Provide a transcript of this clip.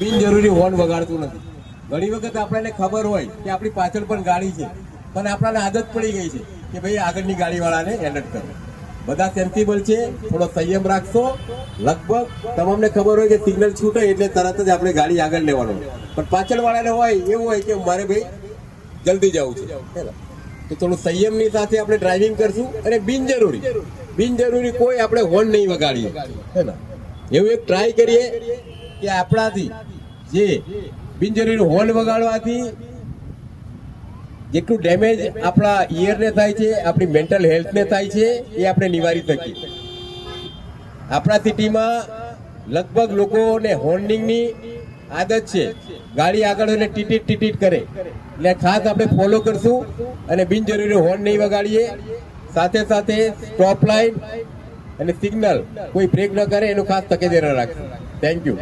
બિનજરૂરી હોર્ન વગાડતું નથી. ઘણી વખત આપણને ખબર હોય કે આપણી પાછળ પણ ગાડી છે, પણ આપણને આદત પડી ગઈ છે કે ભાઈ આગળની ગાડીવાળાને એલર્ટ કરો. બધા સેન્સિબલ છે, થોડો સંયમ રાખશો. લગભગ તમામને ખબર હોય કે સિગ્નલ છૂટે એટલે તરત જ આપણે ગાડી આગળ લેવાનો પણ પાછળવાળાને હોય, એવું હોય કે મારે ભાઈ જલ્દી જવું છે? તો થોડું સંયમની સાથે આપણે ડ્રાઇવિંગ કરશું અને બિનજરૂરી બિનજરૂરી કોઈ આપણે હોર્ન નહીં વગાડીએ. હે ને એવું એક ટ્રાય કરીએ કે આપણાથી જે બિનજરૂરી હોર્ન વગાડવાથી જેટલું ડેમેજ આપણા ઇયરને થાય છે, આપણી મેન્ટલ હેલ્થને થાય છે, એ આપણે નિવારી શકીએ. આપણા સિટીમાં લગભગ લોકોને હોર્નિંગની આદત છે. ગાડી આગળ એટલે ટીટીટ ટીટીટ કરે. એટલે ખાસ આપણે ફોલો કરશું અને બિનજરૂરી હોર્ન નહીં વગાડીએ. સાથે સાથે સ્ટોપ લાઇન અને સિગ્નલ કોઈ બ્રેક ન કરે, એનું ખાસ તકેદારી રાખશું. Thank you